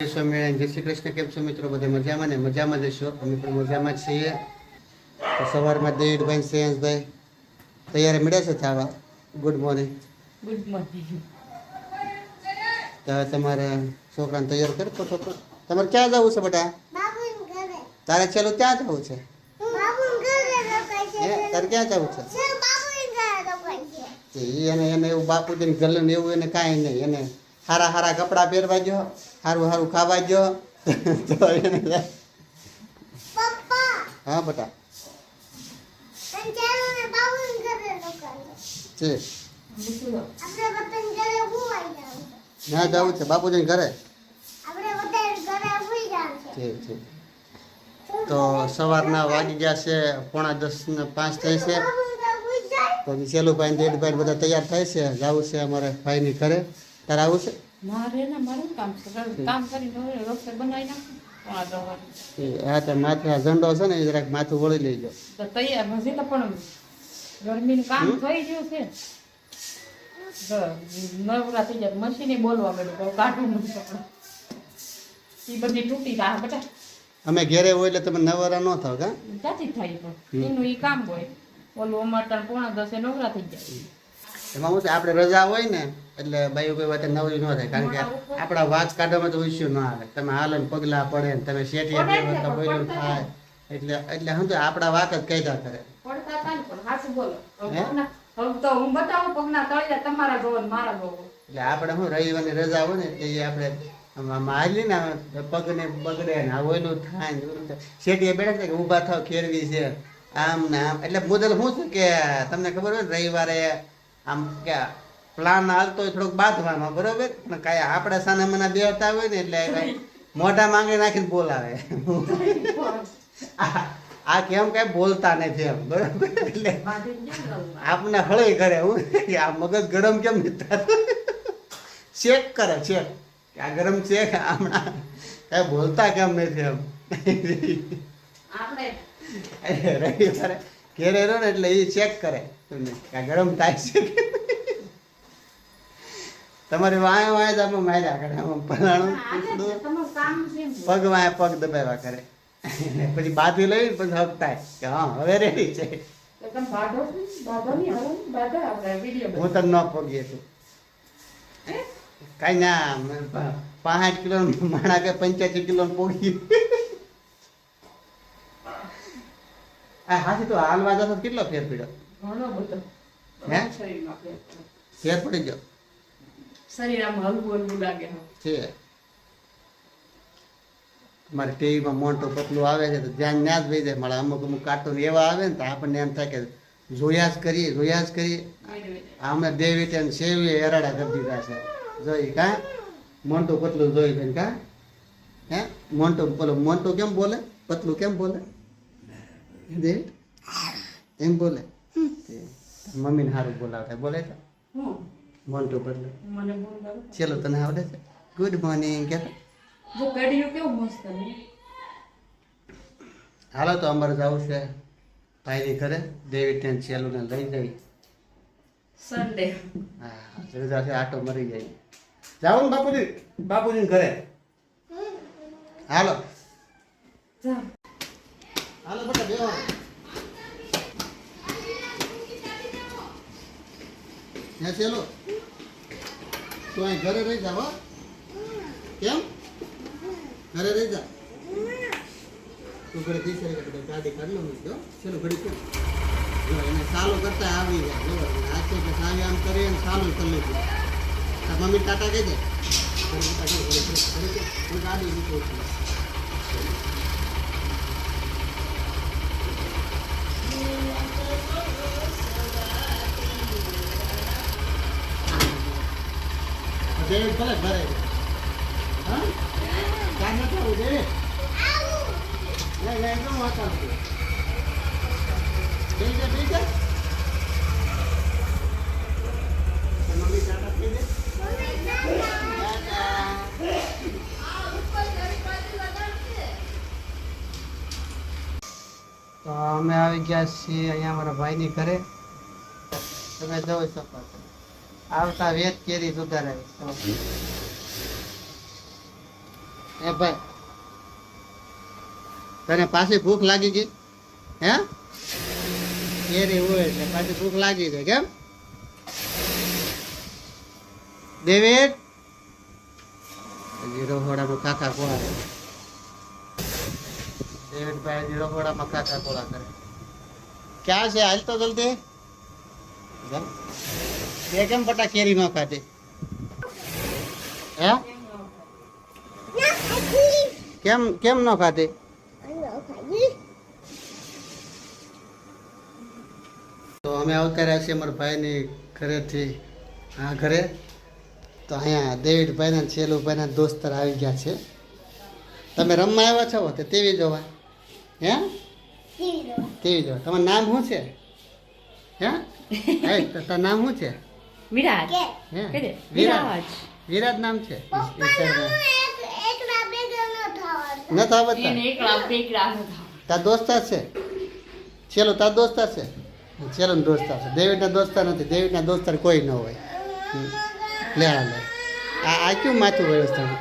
સ્વામિનારાયણ જય શ્રી કૃષ્ણ. કેમ છો મિત્રો? બધા મજામાં ને? મજામાં જશો અમે પણ મજામાં છીએ. તો સવારમાં દેવીભાઈ શ્રેયાંશભાઈ તૈયારી મળ્યા છે થવા ગુડ મોર્નિંગ ગુડ મોર્નિંગ તો તમારે છોકરાને તૈયાર કરી ફટોફટ તમારે ક્યાં જવું છે બેટા? તારે ચાલો ત્યાં જવું છે? તારે ક્યાં જવું છે? તે એને એને એવું બાપુજીને ગલન એવું એને કાંઈ નહીં. એને હારા હારા કપડાં પહેરવા જો સારું સારું ખાવા જો હા બટા. ને છે. હુવાઈ જાવ છે. બાપુજીને ઘરે? તો સવારના વાગી ગયા છે પોણા દસ ને પાંચ થઈ છે. તો હજી સેલુભાઈ દેડભાઈ બધા તૈયાર થાય છે. જવું છે અમારે ભાઈની ઘરે. તારે આવું છે? મારે ને મારું કામ કામ કરીને રસોઈ બનાવી નાખું. હા તો માથે આ ઝંડો છે ને એ જરાક માથું વળી લેજો. તો તૈયાર તો પણ ગરમીનું કામ થઈ ગયું છે. નવરા થઈ જાય મશીને બોલવા માંડ્યું કાઢું એ બધી તૂટી જાય બેટા. અમે ઘેરે હોય એટલે તમે નવરા ન થાવ કા? ક્યાંથી થાય પણ. એનું એ કામ હોય. ઓલું અમારે પોણા દસે નવરા થઈ જાય. એમાં છે આપણે રજા હોય ને એટલે બાઈ કોઈ વાત નવરી ન થાય કારણ કે આપણા વાત કાઢવામાં તો ઇસ્યુ ન આવે. તમે હાલો ને પગલા પડે ને તમે શેઠિયા તો બોલ્યું થાય. એટલે એટલે શું તો આપણા વાક જ કાયદા કરે. હે? હું એટલે આપણે શું રવિવારની રજા હોય ને એટલે આપણે મારી ને પગને બગડે ને આ ઓયલું થાય ને. શેઠીએ બેઠા છે કે ઊભા થાવ ખેરવી છે. આમ ને આમ. એટલે મુદલ શું છે કે તમને ખબર હોય ને રવિવારે આમ કે પ્લાન હાલતો હોય થોડોક બાંધવાનો બરોબર? પણ કાંઈ આપણે સાના મના બેવતા હોય ને એટલે કાંઈ મોઢા માંગે નાખીને બોલાવે. આ કેમ કાંઈ બોલતા નથી એમ બરોબર? એટલે? આપને હળી કરે હું આ મગજ ગરમ કેમ નથી ચેક કરે ચેક. કે આ ગરમ છે હમણાં? કાંઈ બોલતા કેમ નથી એમ? રવિવારે ઘેરે રહ્યો ને એટલે એ ચેક કરે. ગરમ થાય છે તમારી વાય વાય જ આમાં માર્યા કરે. આમાં પલાણું. પગ વાય પગ દબાવ્યા કરે. પછી બાધી લઈ પછી હકતાય. કે હા હવે રેડી છે. તો હું તને ન પગીએ તું. કઈ ના પાંચ કિલો માણા કે પંચ્યાસી કિલો પોગી. આ હાથી તો હાલવા જતો કેટલો ફેર પીડ્યો? ઘણો બધો. હે? ફેર પડી ગયો? શરીર આમ હલવું હલવું લાગે છે. મારે ટીવીમાં મોટું પતલું આવે છે તો ધ્યાન ના જ વહી જાય. મારા અમુક અમુક કાર્ટૂન એવા આવે ને તો આપણને એમ થાય કે જોયા જ કરીએ જોયા જ કરીએ. અમે દેવી તેને સેવી એરાડા કરી દીધા છે. જોઈ કા? મોટું પતલું જોઈ બેન કા? હે? મોટો બોલો મોટો કેમ બોલે? પતલું કેમ બોલે? એમ બોલે. મમ્મીને સારું બોલાવતા. બોલે તો મોટું પતલું મને બોલ ચલો તને આવડે છે? ગુડ મોર્નિંગ કે જો કઢીયું કેવું મસ્ત ને હાલો તો અમારે જવું છે ભાઈની ઘરે. દેવી ત્યાં ચેલુને લઈ જઈ સન્ડે હા છે આટો મરી જાય. જાઓ ને બાપુજી બાપુજી ઘરે. હાલો. હાલો બેટા બેવા હે ચેલો તું અહીં ઘરે રહી જા, હો. કેમ? ઘરે રહી જા. તું ઘરે શકે ગાડી કાઢી લો જો ચલો ઘડી જો એને સાલો કરતા આવી જાય એને આ છે આમ કરીએ ને સાલું કરી લેજો મમ્મી ટાટા કહી દે. ગાડી મૂકું છું. ડેવિડ ભલે ભરે હા? કાંઈ નથી તો અમે આવી ગયા છીએ અહીંયા અમારા ભાઈની ઘરે. તમે જવું શકો આવતા વેત કેરી સુધારાય એ ભાઈ, તને પાછી ભૂખ લાગી ગઈ? હે? કેરી હોય એટલે પાછી ભૂખ લાગી ગઈ, કેમ? ડેવિડ? જીરો રહોડામાં કાકા કોળા કરે. ડેવિડ ભાઈ હજી રહોડામાં કાકા કોળા કરે. ક્યાં છે? હાલ તો જલ્દી? તે કેમ બટા કેરી ન ખાધી? હે? કેમ કેમ ન ખાધે? તો અમે આવતા છીએ અમારા ભાઈની ઘરેથી આ ઘરે. તો અહીંયા દેવીડભાઈના ને છેલુભાઈના દોસ્તર આવી ગયા છે. તમે રમવા આવ્યા છો તે તેવી જોવા? હે? તેવી જોવા. તમારું નામ શું છે? હે? તારું નામ શું છે? વિરાજ? કહી દે વિરાટ વિરાજ. વિરાટ નામ છે. ન થવાનું ન થવા એને એકલા એકલા હતા તાર દોસ્તાર છે? ચેલો તાર દોસ્તાર છે? ચેલો દોસ્તાર છે. દેવીડના દોસ્તાર નથી. દેવીડના દોસ્તાર કોઈ ન હોય. લે આ લે. આ આ ક્યું માથું તમે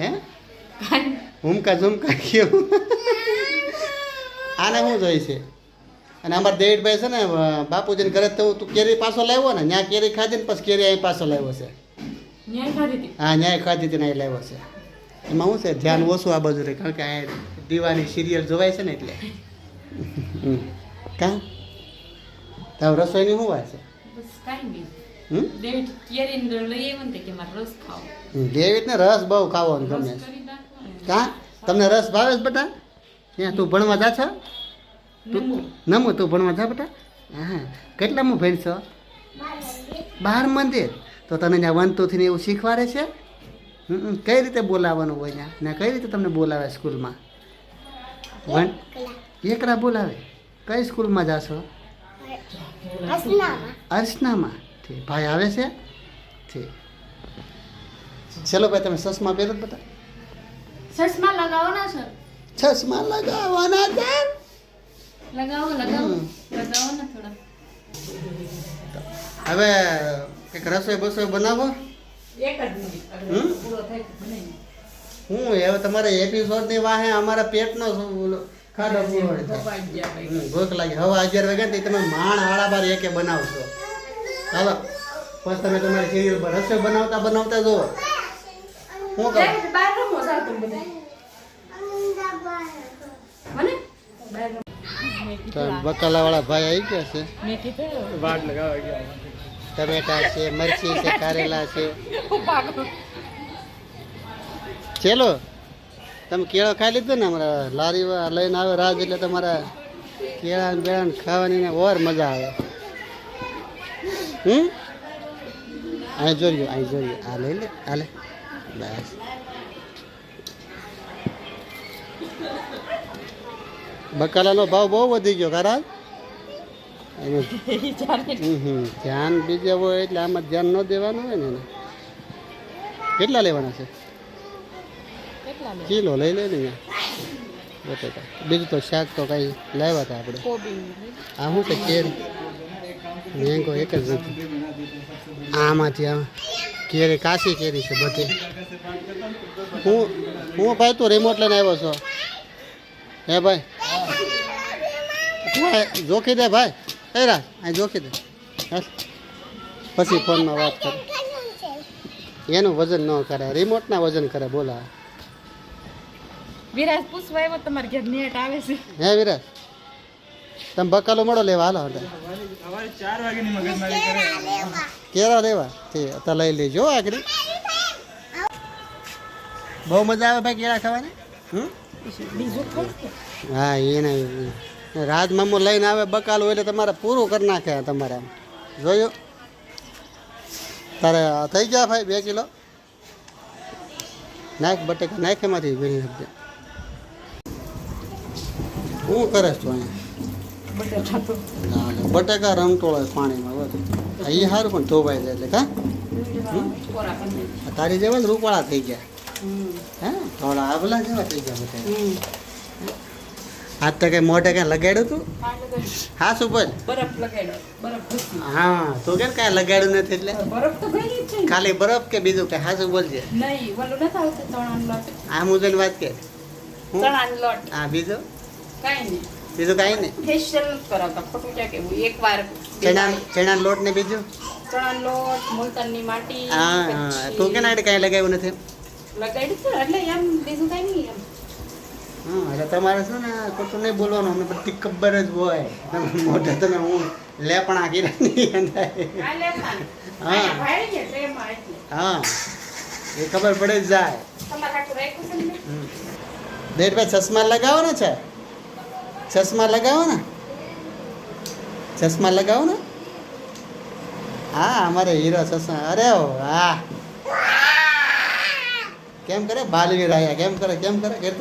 હે? હુમકા ઝુમકા કેવું? આને શું જોઈ છે? અને અમારા દેવીડભાઈ છે ને બાપુજીને ઘરે તો તું કેરી પાછો લાવ્યો ને ત્યાં કેરી ખાધી ને પછી કેરી અહીં પાછો લાવ્યો છે. હા ન્યાય ખાધી હતી ને અહીં લાવ્યો છે. એમાં શું છે ધ્યાન ઓછું આ બાજુ રહે કારણ કે અહીંયા દીવાની સિરિયલ જોવાય છે ને એટલે. કા? તાવ રસોઈની શું વાત છે? ડેવિડને રસ બહુ ખાવાનું ગમે. કા? તમને રસ ભાવે છે બેટા? ત્યાં તું ભણવા જા છો નમો. નમો તું ભણવા જા બેટા. હા કેટલામાં ભણશો બાર મંદિર. તો તને ત્યાં વન ટુ થ્રી એવું શીખવાડે છે. કઈ રીતે બોલાવવાનું હોય ત્યાં? ને કઈ રીતે તમને બોલાવે સ્કૂલમાં? વન એકલા બોલાવે? કઈ સ્કૂલમાં જાશો? અર્ચનામાં. ઠીક ભાઈ આવે છે? ઠીક. ચલો ભાઈ તમે ચશ્મા પહેરો બેટા. ચશ્મા લગાવો સર ચશ્મા લગાવવાના છે? લગાવો લગાવો. લગાવો ને થોડા. હવે કંઈક રસોઈ બસોઈ બનાવો? એક જ મિનિટ. પૂરો થાય હું હવે તમારે એપિસોડની વાહે અમારા પેટનો ખાડો પૂરો ભૂખ લાગી. હવે અગિયાર વાગ્યા ને તમે માણ હાડા બાર એકે બનાવશો. ચાલો પછી તમે તમારી સિરિયલ પર રસોઈ બનાવતા બનાવતા જુઓ. હું કહું? મને? બકાલાવાળા ભાઈ આવી ગયા છે? ટમેટા છે મરચી છે કારેલા છે. ચેલો તમે કેળો ખાઈ લીધો ને અમારા લારી લઈને આવે રાજ એટલે તમારા કેળા ને બેળા ખાવાની ને ઓર મજા આવે. હમ? અહીં જોયું અહીં જોયું આ લઈ લે આ લે. બસ. બકાલાનો ભાવ બહુ વધી ગયો ખરા. ધ્યાન બીજે હોય એટલે આમાં ધ્યાન ન દેવાનું હોય ને કેટલા લેવાના છે? કિલો લઈ લે ને બટેટા. બીજું તો શાક તો કઈ લાવ્યા હતા આપણે. આ શું છે કેરી? મેંગો એક જ નથી. આમાંથી આ કેરી કાશી કેરી છે બધી. હું હું ભાઈ તું રિમોટ લઈને આવ્યો છો? હે ભાઈ? જોખી દે ભાઈ. એ રા અહીં જોખી દે. પછી ફોનમાં વાત કરે. એનું વજન ન કરે રિમોટના વજન કરે બોલા. વિરાજ પૂછવા એવો તમારે ઘેર નેટ આવે છે. હે વિરાજ? તમે બકાલો મળો લેવા હાલો કરે કેળા લેવા તે લઈ લેજો આગળ. બહુ મજા આવે ભાઈ કેળા ખાવાની? હમ? હા, એને રાજ મામો લઈને આવે બકાલો એટલે તમારે પૂરું કરી નાખે તમારે જોયું? તારે થઈ ગયા ભાઈ બે કિલો? નાખ બટેકા, નાખ એમાંથી વીણી શકજે શું કરે તું અહીંયા? બટેકા રમતોળો પાણીમાં બધું એ સારું પણ ધોવાઈ જાય એટલે, કા? તારી જેવા રૂપાળા થઈ ગયા. હે થોડા આબલા જેવા થઈ ગયા બધા. હાથ તો કઈ મોઢે કઈ લગાડ્યું તું. હા સુપર બરફ લગાડ્યો હા તું કેમ કાંઈ લગાડ્યું નથી એટલે? બરફ તો છે. ખાલી બરફ કે બીજું કઈ? હાસું બોલજે નહીં ઓલું નથી આવતું ચણાનો લોટ. આ મુજબ વાત કે હું? લોટ. હા બીજું? કઈ નહીં. બીજું કાંઈ નહીં? ફેશિયલ કરાવતા ખોટું ક્યાં કેવું એકવાર ચણા ચણા લોટ ને બીજું? ચણા લોટ મુલતાનની માટી હા હા તું કે નાડે કાંઈ લગાવ્યું નથી? લગાડ્યું છે એટલે એમ બીજું કાંઈ નહીં એમ. હા એટલે તમારે શું ને ખોટું નહીં બોલવાનું અમને બધી ખબર જ હોય. મોઢે તમે હું લેપણા કીધા નહીં આ લેતા ને. હા. હા. એ ખબર પડે જ જાય? દેઠભાઈ ચશ્મા લગાવો ને છે ચશ્મા લગાવો ને ચશ્મા લગાવો ને હા અમારે હીરો ચશ્મા. અરે વાહ. કેમ કરે? બાલ વિરાયા કેમ કરે? કેમ કરે? કે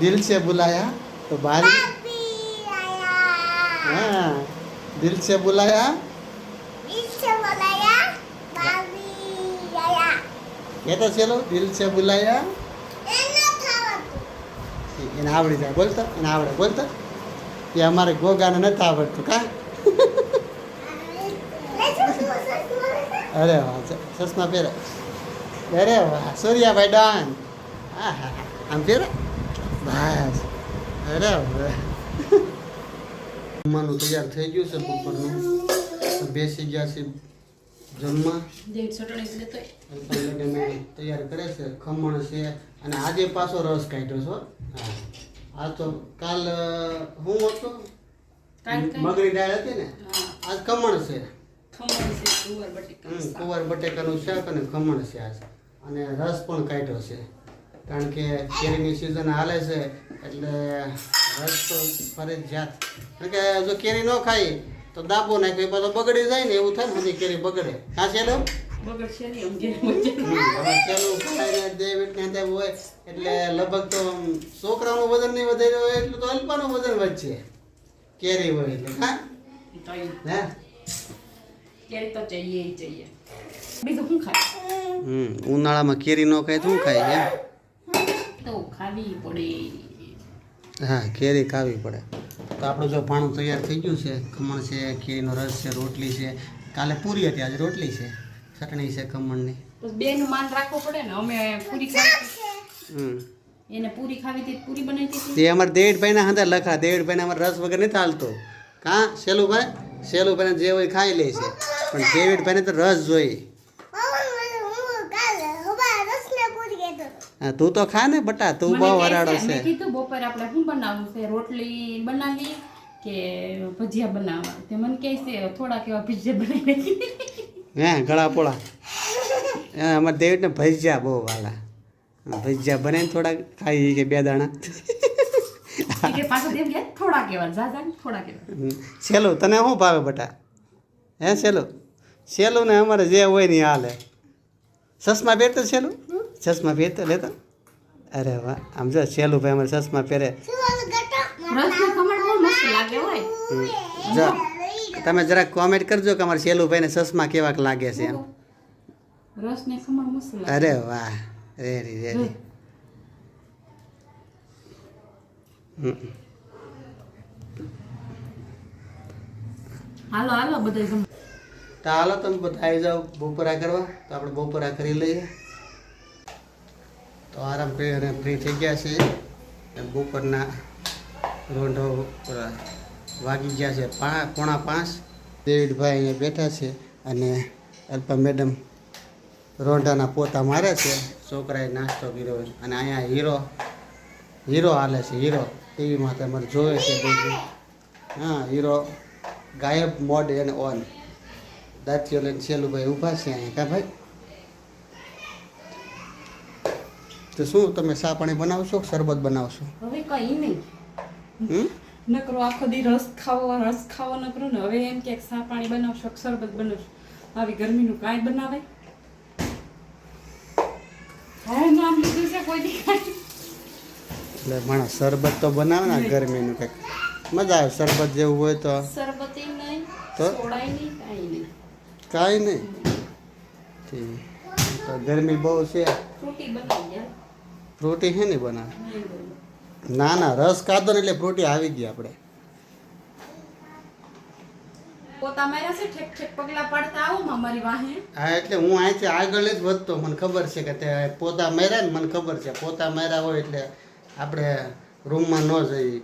દિલ છે બુલાયા તો બાલ હા દિલ છે બુલાયા કેતો ચલો દિલ છે બુલાયા એને આવડી જાય. બોલતો? એને આવડે. બોલતો? એ અમારે ગોગાને નથી આવડતું કા? અરે હા સસના પહેરે અરે વાહ સૂર્યાભાઈ ડોન હા હા હા. આમ પહેરે બસ અરે જમવાનું તૈયાર થઈ ગયું છે બપોરનું. બેસી ગયા છે જમવા. તૈયાર કરે છે ખમણ છે અને આજે પાછો રસ કાઢ્યો છો હા. આ તો કાલ હું હતું? મગરી દાળ હતી ને. આજ ખમણ છે. ખમણ છે કુંવાર બટેકાનું શાક અને ખમણ છે આજ. અને રસ પણ કાઢ્યો છે. કારણ કે કેરીની સિઝન હાલે છે એટલે રસ તો ફરજિયાત કારણ કે જો કેરી ન ખાઈ તો દાબો નાખ્યો એ પાછો બગડી જાય ને એવું થાય ને બધી કેરી બગડે. હા છે એટલે લગભગ તો છોકરાનું વજન નહીં વધે હોય એટલું તો અલ્પાનું વજન વધશે. કેરી હોય એટલે હા? તો કેરી તો જઈએ ચાહીએ બીજું શું ખાય? હમ ઉનાળામાં કેરી ન ખાય તો શું ખાય એમ? તો ખાવી પડે. હા કેરી ખાવી પડે. તો આપણું જો ભાણું તૈયાર થઈ ગયું છે ખમણ છે કેરીનો રસ છે રોટલી છે. કાલે પૂરી હતી આજે રોટલી છે. ચટણી છે ખમણની. બેનું માન રાખવું પડે ને અમે પૂરી ખાવી હમ. એને પૂરી ખાવી હતી પૂરી બનાવી હતી તે? અમારે ના હતા લખા દેવીભાઈને અમારે રસ વગર નથી હાલતો. કાં? સેલુભાઈ શેલુભાઈને જે હોય ખાઈ લે છે. પણ દેવીભાઈને તો રસ જોઈએ. મને હું તું તો ખા ને બટા તું બહુ હરાડો છે. કીધું બપોરે આપણે શું બનાવવું છે? રોટલી બનાવી કે ભજીયા બનાવવા? તે મને કહે છે થોડા કેવા ભજીયા બનાવી હે ગળા પોળા. હા અમારે દેવીને ભજીયા બહુ વાલા. ભજીયા બને થોડાક ખાઈ કે બે દાણા. એવા તને શું ભાવે બટા? હે સેલું? સેલું ને અમારે જે હોય ને હાલે. ચશ્મા પહેરતો સેલું ચશ્મા પહેરતો લેતો. અરે વાહ આમ જો સેલું ભાઈ અમારે ચશ્મા પહેરે. જો તમે જરાક કોમેન્ટ કરજો કે અમારે સેલું ભાઈને ચશ્મા કેવાક લાગે છે એમ. અરે વાહ રેડી રેડી. હાલો હાલો બધા તો હાલો તમે બધા આવી જાઓ, બપોરા કરવા. તો આપણે બપોરા કરી લઈએ. તો આરામ કરી અને ફ્રી થઈ ગયા છે બપોરના રોંઢો વાગી ગયા છે. પોણા પાંચ. ડેવિડભાઈ અહીંયા બેઠા છે અને અલ્પા મેડમ રોંઢાના પોતા મારે છે. છોકરાએ નાસ્તો કર્યો. અને અહીંયા હીરો હીરો હાલે છે, હીરો. ટીવીમાં તમારે જોવે છે હા, હીરો ગાયબ મોડ એન્ડ ઓન. દાંતીઓ લઈને ભાઈ ઊભા છે અહીંયા કા ભાઈ? તો શું તમે ચા પાણી બનાવશો શરબત બનાવશો? હવે કઈ નહીં. નકરો આખો દી રસ ખાવો રસ ખાવો નકરો ને હવે એમ કે સા પાણી બનાવશો શરબત બનાવશો? આવી ગરમીનું કાંઈ બનાવે? હવે નામ લીધું છે કોઈ દી એટલે માણસ શરબત તો બનાવે ને ગરમીનું કંઈક. મજા આવે શરબત જેવું હોય તો. શરબત નહીં તો? સોડાય નહીં કાંઈ નહીં. કાંઈ નહીં. તો ગરમી બહુ છે. ફ્રૂટી છે ને બનાવે? ના ના રસ ખાધો ને એટલે ફ્રૂટી આવી ગઈ આપણે. પોતા માર્યા છે ઠેક ઠેક પગલા પાડતા આવો મારી વાહે. હા એટલે હું અહીંથી આગળ જ વધતો મને ખબર છે કે તે પોતા માર્યા ને મને ખબર છે. પોતા માર્યા હોય એટલે આપણે રૂમમાં ન જઈએ.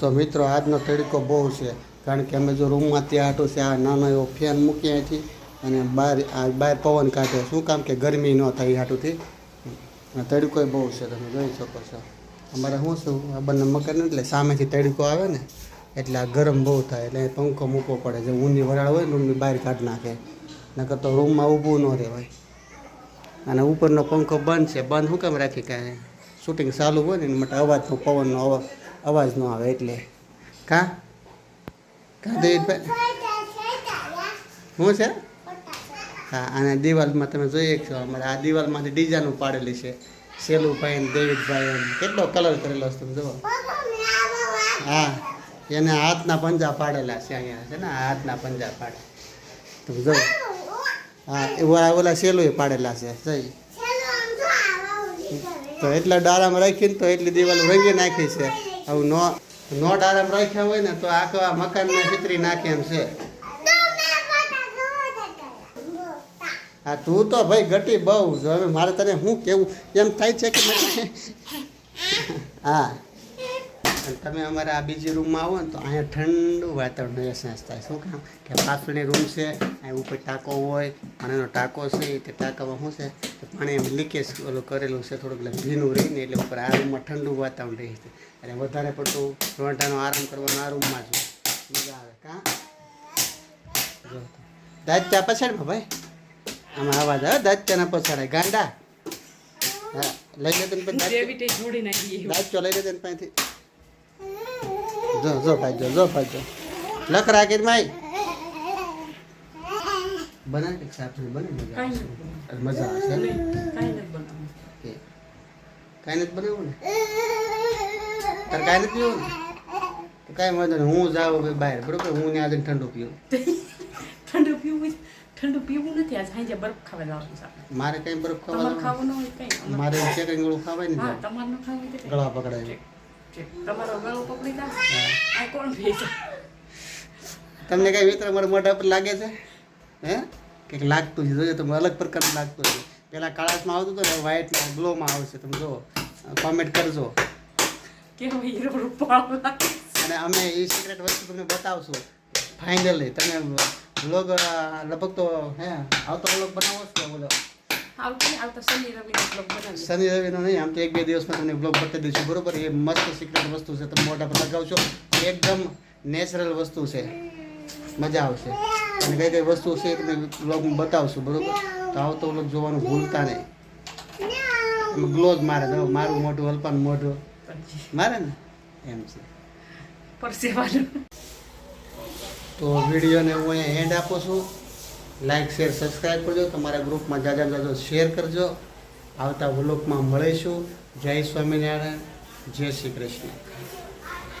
તો મિત્રો, આજનો તડકો બહુ છે, કારણ કે અમે જો રૂમમાં ત્યાં હાટું છે, આ નાનો એવો ફેન મૂકીએ છીએ અને બહાર આ બહાર પવન કાઢે. શું કામ કે ગરમી ન થાય હાટુંથી? તડકો બહુ છે, તમે જોઈ શકો છો. અમારે શું શું આ બંને મકાન એટલે સામેથી તડકો આવે ને, એટલે આ ગરમ બહુ થાય. એટલે પંખો મૂકવો પડે. જે ઊંધી વરાળ હોય ને બહાર કાઢી નાખે. નકર તો રૂમમાં ઊભું ન રહેવાય. અને ઉપરનો પંખો બંધ છે. બંધ શું કામ રાખી કાંઈ? શૂટિંગ ચાલુ હોય ને, એના માટે અવાજનો પવનનો અવા અવાજ ન આવે એટલે. કા? કાં દેવીભાઈ શું છે? હા, અને દિવાલમાં તમે જોઈએ છો અમારે. આ દિવાલમાંથી ડિઝાઇન પાડેલી છે. સેલુભાઈ ને એમ. કેટલો કલર કરેલો છે તમે જુઓ. હા, એને હાથના પંજા પાડેલા છે અહીંયા છે ને હાથના પંજા પાડે. તમે જુઓ. હા, એ ઓલા સેલુએ પાડેલા છે. જઈ. તો એટલા ડાળામાં રાખીને તો એટલી દિવાલ રંગી નાખી છે. આવું નો નોટ આરામ રાખ્યા હોય ને તો આખા મકાનને છિતરી નાખે એમ છે. હા, તું તો ભાઈ ઘટી બહુ હવે મારે તને શું કેવું? એમ થાય છે કે હા. તમે અમારે આ બીજી રૂમમાં આવો ને તો અહીંયા ઠંડુ વાતાવરણ એસેન્સ થાય શું કામ? કે પાછળની રૂમ છે અહીં ઉપર ટાંકો હોય, પાણીનો ટાંકો છે, તે ટાંકામાં શું છે? પાણી લીકેજ ઓલું કરેલું છે, થોડુંક ભીનું રહીને એટલે ઉપર આ રૂમમાં ઠંડુ વાતાવરણ રહે છે. એટલે વધારે પડતું રોંટાનો આરામ કરવાનો આ રૂમમાં જ મજા આવે. કાં? જો દાંત ચા પછાડમાં ભાઈ? આમાં અવાજ આવે. દાંત ચાના પછાડે. ગાંડા? હા લઈ લે તને પછી દાંત ચો લઈ લે તને પાસેથી. જો જો ભાઈ જો જો ભાઈ જો. લખ રાખી માઈ બનાવી કે સાફ બને મજા મજા આવશે કાંઈ નથી બનાવવું કાંઈ નથી બનાવવું ને? તારે કાંઈ નથી પીવું? ને તો કાંઈ વાંધો નહીં હું જાઉં બહાર બરોબર? હું ત્યાં જઈને ઠંડુ પીવું. ઠંડુ પીવું ઠંડુ પીવું નથી આજ સાંજે બરફ ખાવા જવાનું છે મારે કઈ બરફ તમારે ખાવા ખાવું ન હોય કઈ? મારે ચેકિંગ ગળું ખાવાય ને હા તમારે ન ખાવું ગળા પકડાય. તમારો ગળો પકડી દા આ કોણ ભેજે તમને કઈ મિત્ર મારા મોઢા પર લાગે છે? હે? કંઈક લાગતું છે જોજો તમે અલગ પ્રકારનું લાગતું છે પેલા કાળાસમાં આવતું હતું ને વ્હાઈટ ગ્લોમાં આવશે તમે જો કોમેન્ટ કરજો. કેવો હીરો રૂપાળા અને અમે એ સિક્રેટ વસ્તુ તમને બતાવશું. ફાઇનલી તમે બ્લોગ લગભગ તો હે આવતો બ્લોગ બનાવો છો બોલો. શનિ રવિનો શનિ રવિનો નહીં આમ તો એક બે દિવસમાં તમને બ્લોગ બતાવી દઈશું બરોબર? એ મસ્ત સિક્રેટ વસ્તુ છે તમે મોટા પર લગાવશો એકદમ નેચરલ વસ્તુ છે. મજા આવશે. અને કઈ કઈ વસ્તુ છે તમને બ્લોગમાં બતાવશું બરોબર? તો આવતો બ્લોગ જોવાનું ભૂલતા નહીં. ગ્લોઝ ગ્લો મારે મારું મોઢું અલ્પાનું મોઢું. મારે ને? એમ છે. તો વિડીયોને હું અહીંયા એન્ડ આપું છું. લાઇક શેર સબસ્ક્રાઈબ કરજો. તમારા ગ્રુપમાં જાજા જાજો શેર કરજો. આવતા વ્લોગમાં મળીશું. જય સ્વામિનારાયણ. જય શ્રી કૃષ્ણ.